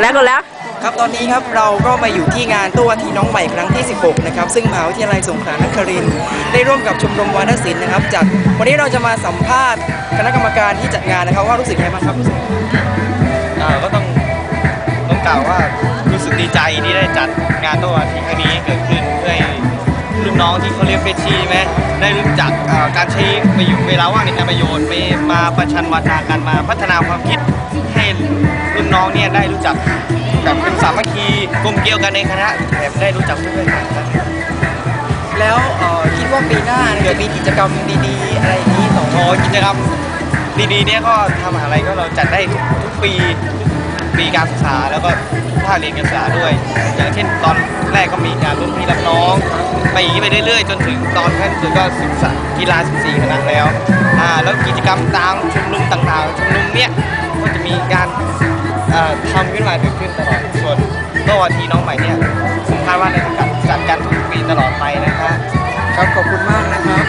แล้วก็แล้ว ครับตอนนี้ครับเราก็มาอยู่ที่งานตัวทีน้องใหม่ครั้งที่ 16 นะครับ ซึ่งมหาวิทยาลัยสงขลานครินทร์ได้ร่วมกับชมรมวาทศิลป์นะครับจัดวันนี้เราจะมาสัมภาษณ์คณะกรรมการที่จัดงานนะครับว่ารู้สึกยังไงบ้างครับรู้สึกอ่าก็ต้องต้องกล่าวว่ารู้สึกดีใจที่ได้จัดงานตัวทีครั้งนี้เกิดขึ้นเพื่อให้รุ่นน้องที่เขาเรียกเฟชชี่ไหมได้รู้จักอ่าการใช้ประโยชน์เวลาว่างในการประโยชน์ไปมาประชันวาจากันมาพัฒนาความคิดให้รุ่ น้องเนี่ยได้รู้จักแบบเป็นสามัคคีกลมเกลียวกันในคณะแถมได้รู้จักเพื่อนๆกันครับแล้วเอ่อคิดว่าปีหน้าเนี่ยจะมีกิจกรรมดีๆ อะไรอย่างนี้ต่อพอกิจกรรมดีๆเนี่ยก็ทำอะไรก็เราจัดได้ทุกปีทุกปีการศึกษาแล้วก็ภาคเรียนการศึกษาด้วย อย่างเช่นตอนแรกก็มีงานรุ่นพี่รับน้อง ไปอย่างนี้ไปเรื่อยๆ จนถึงตอนขั้นสุดก็ศึกษากีฬา14คณะแล้วอ่าแล้วกิจกรรมตามชุมนุมต่างๆชุมนุมเนี่ยก็จะมีการ เอ่อทำขึ้นมาเกิดขึ้นตลอดส่วนก็วันทีน้องใหม่เนี่ยผมคาดว่าในจะจัดการทุกปีตลอดไปนะคะครับขอบคุณมากนะครับ